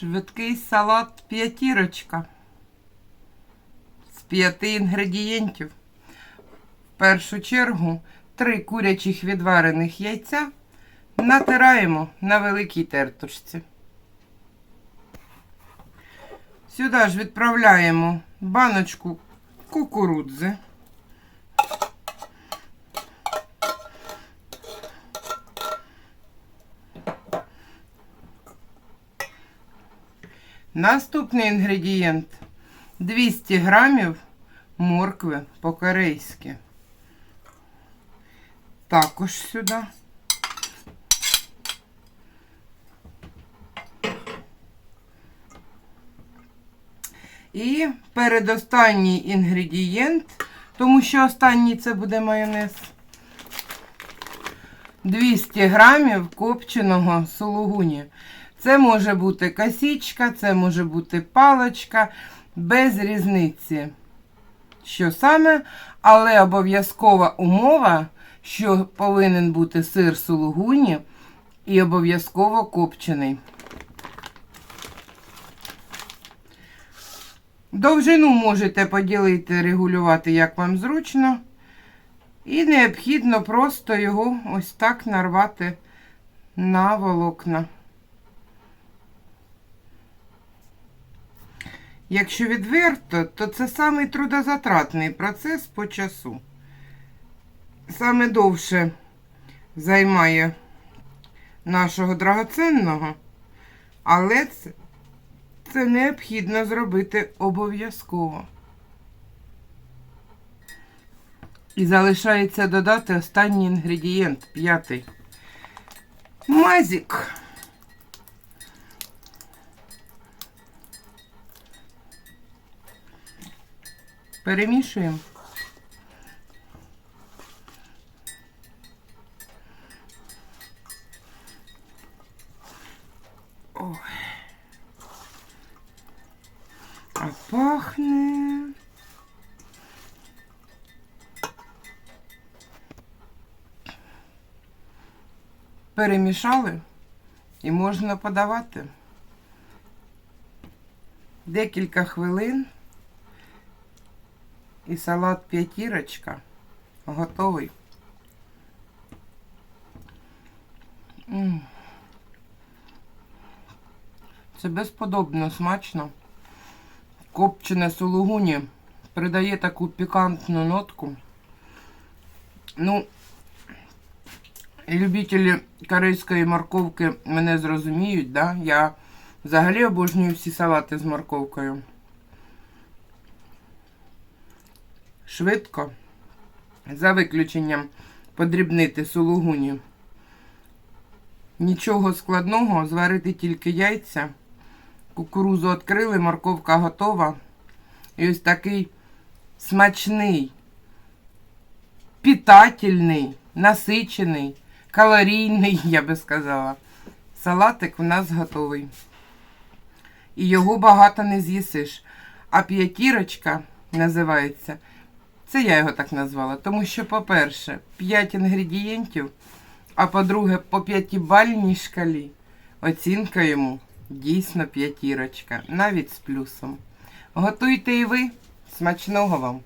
Швидкий салат п'ятірочка. З п'яти інгредієнтів. В першу чергу три курячих відварених яйця натираємо на великій тертушці. Сюди ж відправляємо баночку кукурудзи. Наступний інгредієнт 200 грамів моркви по-корейськи. Також сюди. І передостанній інгредієнт, тому що останній це буде майонез. 200 грамів копченого сулугуні. Це може бути косічка, це може бути палочка, без різниці. Що саме, але обов'язкова умова, що повинен бути сир сулугуні і обов'язково копчений. Довжину можете поділити, регулювати, як вам зручно. І необхідно просто його ось так нарвати на волокна. Якщо відверто, то це самий трудозатратний процес по часу. Саме довше займає нашого драгоценного, але це, це необхідно зробити обов'язково. І залишається додати останній інгредієнт, п'ятий. Мазік. Перемішуємо. Пахне. Перемішали і можна подавати. Декілька хвилин і салат п'ятірочка готовий. Це безподобно смачно. Копчене сулугуні придає таку пікантну нотку. Ну, любителі корейської морковки мене зрозуміють, да? Я взагалі обожнюю всі салати з морковкою. Швидко, за виключенням подрібнити сулугуні. Нічого складного, зварити тільки яйця. Кукурузу відкрили, морковка готова. І ось такий смачний, питательний, насичений, калорійний, я би сказала. Салатик у нас готовий. І його багато не з'їсиш. А п'ятірочка називається. Це я його так назвала, тому що, по-перше, 5 інгредієнтів, а по-друге, по 5-бальній шкалі оцінка йому дійсно п'ятірочка, навіть з плюсом. Готуйте і ви. Смачного вам!